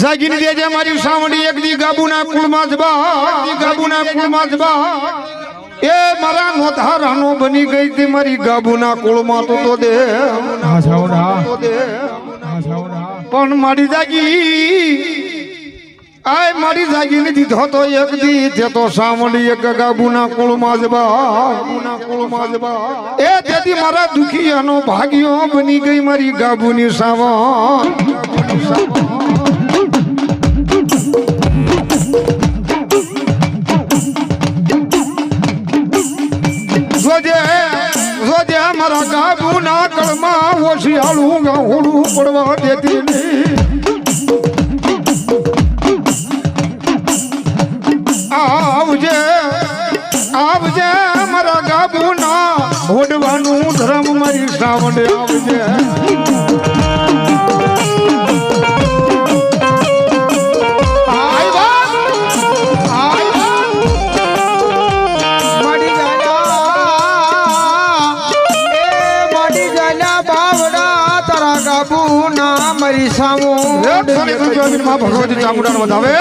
જાગીને દેજે મારી સાવડી એક દી ગાબુના કુળમાં જબા ગાબુના કુળમાં જબા એ મારા નોધારાનો બની ગઈ તી મારી ગાબુના કુળમાં તો તો દે. પણ મારી જાગી. આય મારી જાગીને દીધો તો એક દી. તે તો સાવડી એક ગાબુના કુળમાં જબા ગાબુના કુળમાં જબા એ તેથી મારા દુખીયાનો ભાગ્યો બની ગઈ મારી ગાબુની સાવણ ગાબુના કળમાં ઓશિયાળું ગાહુડું પડવા દેતી નહીં જાલા બાવડા તારા ગાબુ ના મરી સામો. ભગવતી ચામુંડાને વધાવે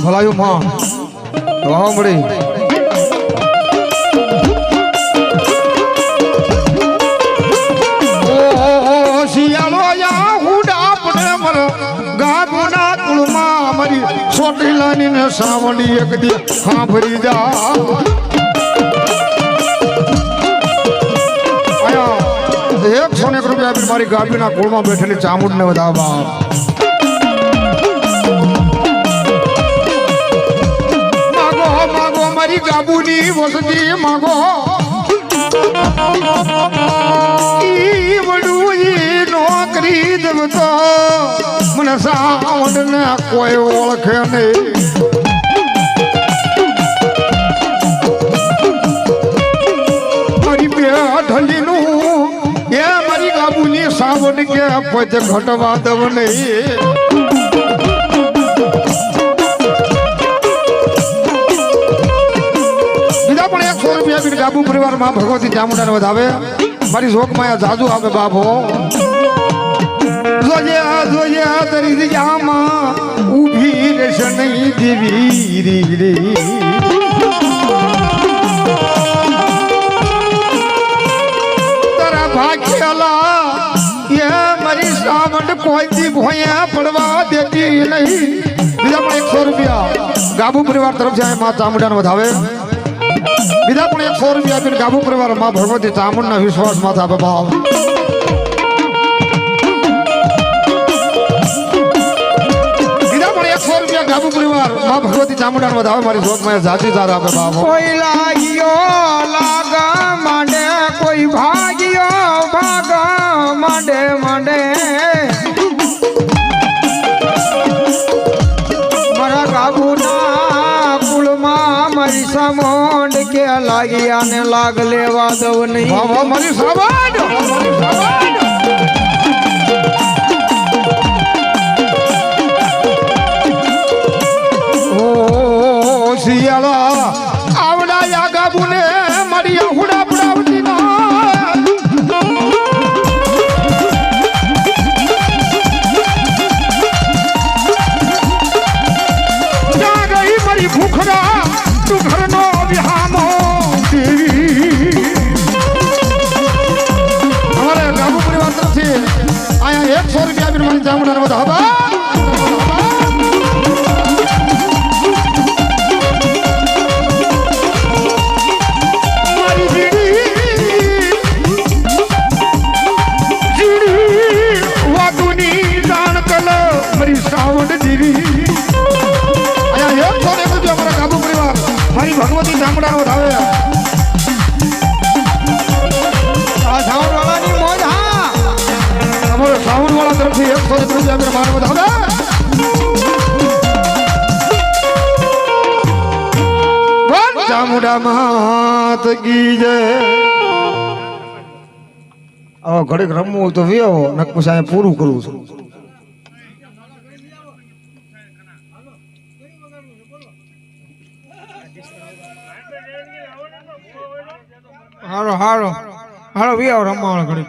મામા ભલાયું માં. સાંભળી મારી સોટીલાની ને સાવડી એક દી સાંભળી જા. એકસો ને એક રૂપિયા મારી ગાડીના કુળમાં બેઠેલી ચામુંડને બધા માગો મારી ગાબુની વસતી માગો. નોકરી દેવતા. મને સાવડ ને કોઈ ઓળખે નહીં. મારી બે ઢલીનું એ મારી ગાબુની સાવડ કે પદ ઘટવા દવ નહીં. રૂપિયા બી ગાબુ પરિવારમાં ભગવતી ચામુંડાને વધાવે. મારી શોકમાં જાદુ આવે બાપો. જોજે આ જોજે આ, તરી જગ્યામાં ઊભી રહેશે નહીં દેવી રી રી. તારા ભાગ્યલા, એ મારી સાવંડ કોઈ દી ભોયા પડવા દેતી નહીં. બીજા પણ એકસો રૂપિયા ગાબુ પરિવાર તરફથી આ મા ચામુંડાને વધાવે. બીજા પણ એકસો રૂપિયા આપીને ગાબુ પરિવારમાં ભગવતી ચામુંડના વિશ્વાસ માથા બાબા બીજા પણ એકસો રૂપિયા ગાબુ પરિવારમાં ભગવતી ચામુંડાને વધાવે મારી શોધમાં જાતિ જાર આપે બાબા કોઈ લાગ્યો, લાગા માંડે, કોઈ ભાગ્યો, ભાગા માંડે માંડે સમોંડ આને લાગ લેવા દઉં નહીં. માત કી જય. ઘડીક રમવું તો વ્યાવો નકપુસ અહીંયા પૂરું કરું છું. હાલો હાલો. હાલો વ્યાવો રમવાનો ઘડી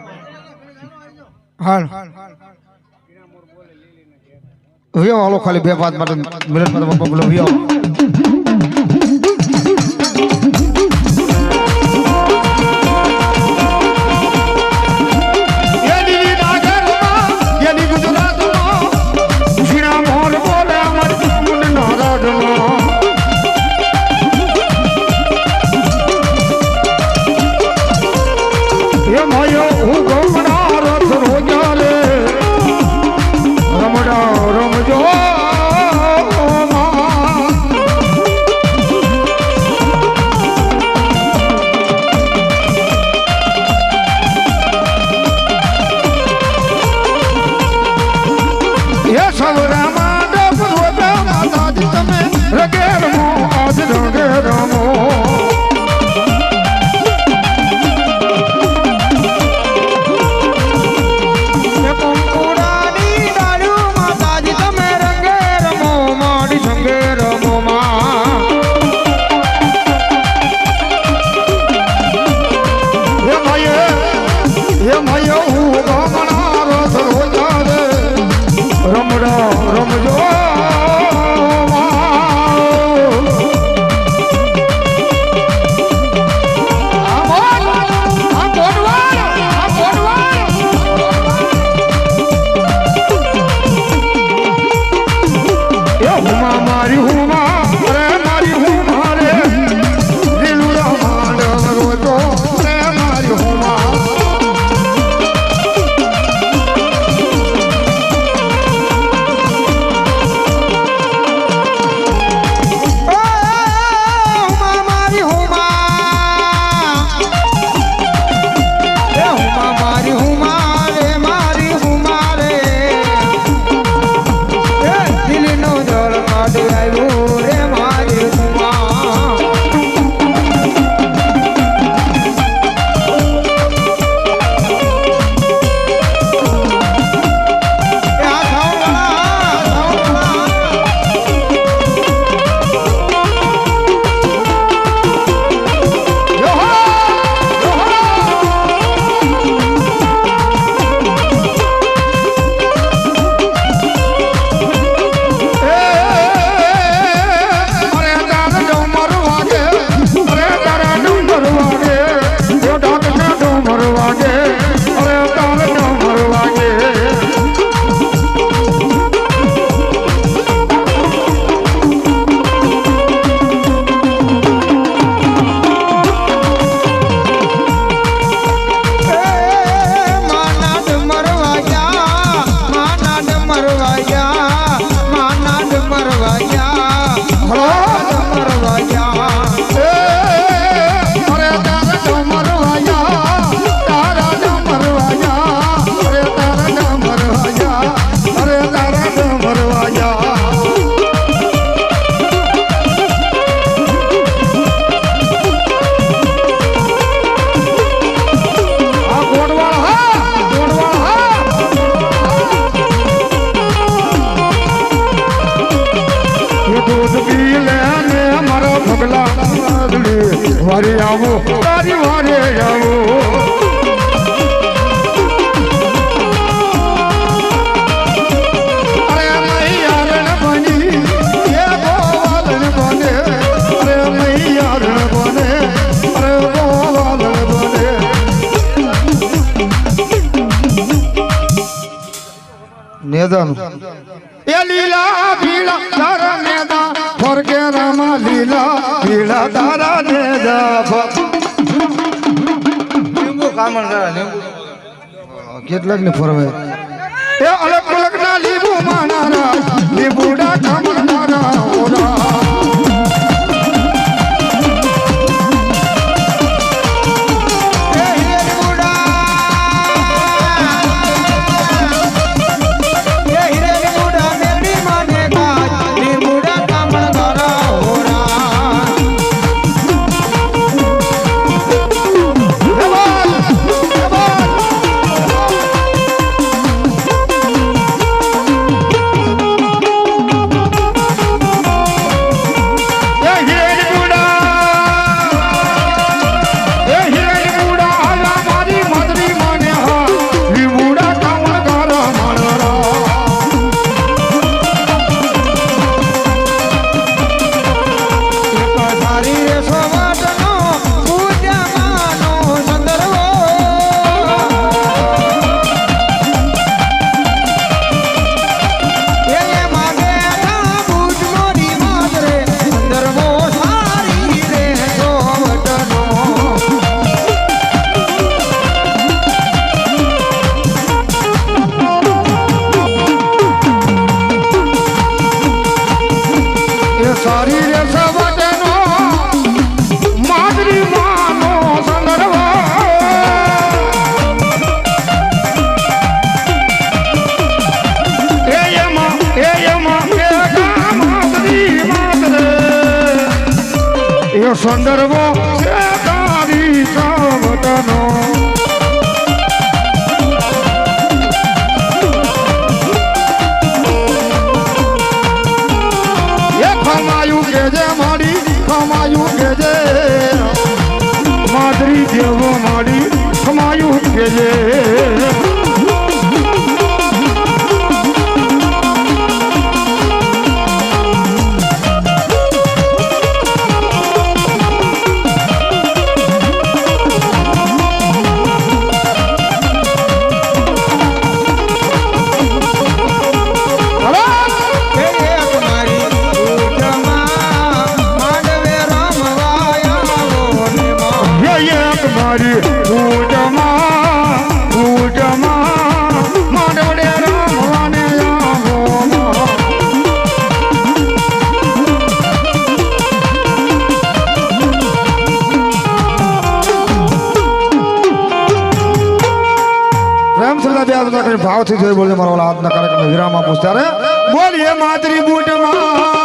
હાલો. વ્યાવો હાલો, ખાલી બે પાંચ મિનિટ માટે બોલો વ્યાવો વારે આવો તારી વારે લગ્ન ને ફરવે અલગ સંદર્ભો છે તારી સાવતનો એ ખમાયું કે જે માડી, ખમાયું કે જે માદરી દેવો માડી, ખમાયું કે જે ભાવથી જોઈ બોલજો મારો આજના કાર્યક્રમ વિરામ આપું ત્યારે બોલીએ માતરી બૂટમાં.